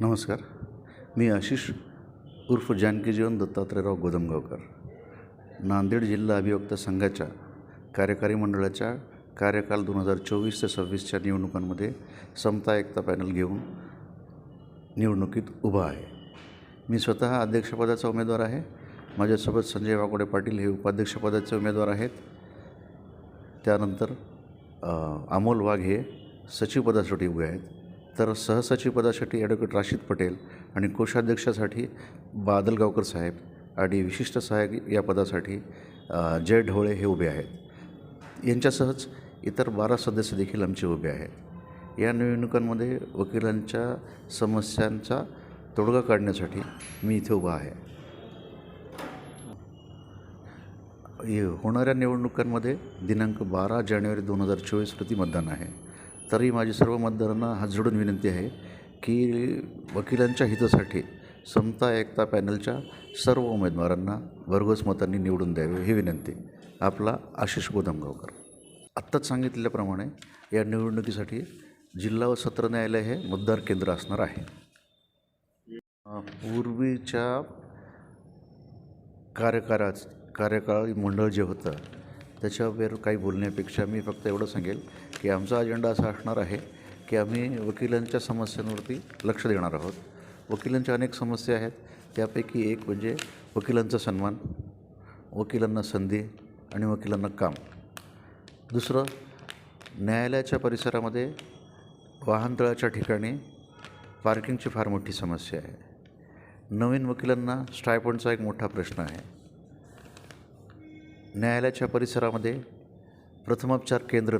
नमस्कार. मी आशिष उर्फ जानकी जीवन दत्तात्रयराव गोदमगावकर. नांदेड जिल्हा अभिवक्त संघाच्या कार्यकारी मंडळाच्या कार्यकाल दोन हजार चोवीस ते सव्वीसच्या निवडणुकांमध्ये समता एकता पॅनल घेऊन निवडणुकीत उभा आहे. मी स्वतः अध्यक्षपदाचा उमेदवार आहे. माझ्यासोबत संजय वाकोडे पाटील हे उपाध्यक्षपदाचे उमेदवार आहेत. त्यानंतर अमोल वाघ हे सचिवपदासाठी उभे आहेत. तर सहसचिवपदासाठी ॲडव्होकेट राशीद पटेल आणि कोषाध्यक्षासाठी बादलगावकर साहेब आणि विशिष्ट सहाय्यक या पदासाठी जय ढवळे हे उभे आहेत. यांच्यासहच इतर बारा सदस्य देखील आमचे उभे आहेत. या निवडणुकांमध्ये वकिलांच्या समस्यांचा तोडगा काढण्यासाठी मी इथे उभा आहे. होणाऱ्या निवडणुकांमध्ये दिनांक बारा जानेवारी दोन हजार चोवीस रोजी मतदान आहे. तरी माझी सर्व मतदारांना हात जोडून विनंती आहे की वकिलांच्या हितासाठी समता एकता पॅनलच्या सर्व उमेदवारांना भरघोस मतांनी निवडून द्यावे ही विनंती. आपला आशिष गोदमगावकर. आत्ताच सांगितल्याप्रमाणे या निवडणुकीसाठी जिल्हा व सत्र न्यायालय हे मतदार केंद्र असणार आहे. पूर्वीच्या कार्यकाळात कार्यकाळ मंडळ जे होतं त्याच्यावर काही बोलण्यापेक्षा मी फक्त एवढं सांगेल की आमचा अजेंडा असा असणार आहे की आम्ही वकिलांच्या समस्यांवरती लक्ष देणार आहोत. वकिलांच्या अनेक समस्या आहेत. त्यापैकी एक म्हणजे वकिलांचा सन्मान वकिलांना संधी आणि वकिलांना काम. दुसरं न्यायालयाच्या परिसरामध्ये वाहनतळाच्या ठिकाणी पार्किंगची फार मोठी समस्या आहे. नवीन वकिलांना स्टायपंडचा एक मोठा प्रश्न आहे. न्यायालयाच्या परिसरामध्ये प्रथमोपचार केंद्र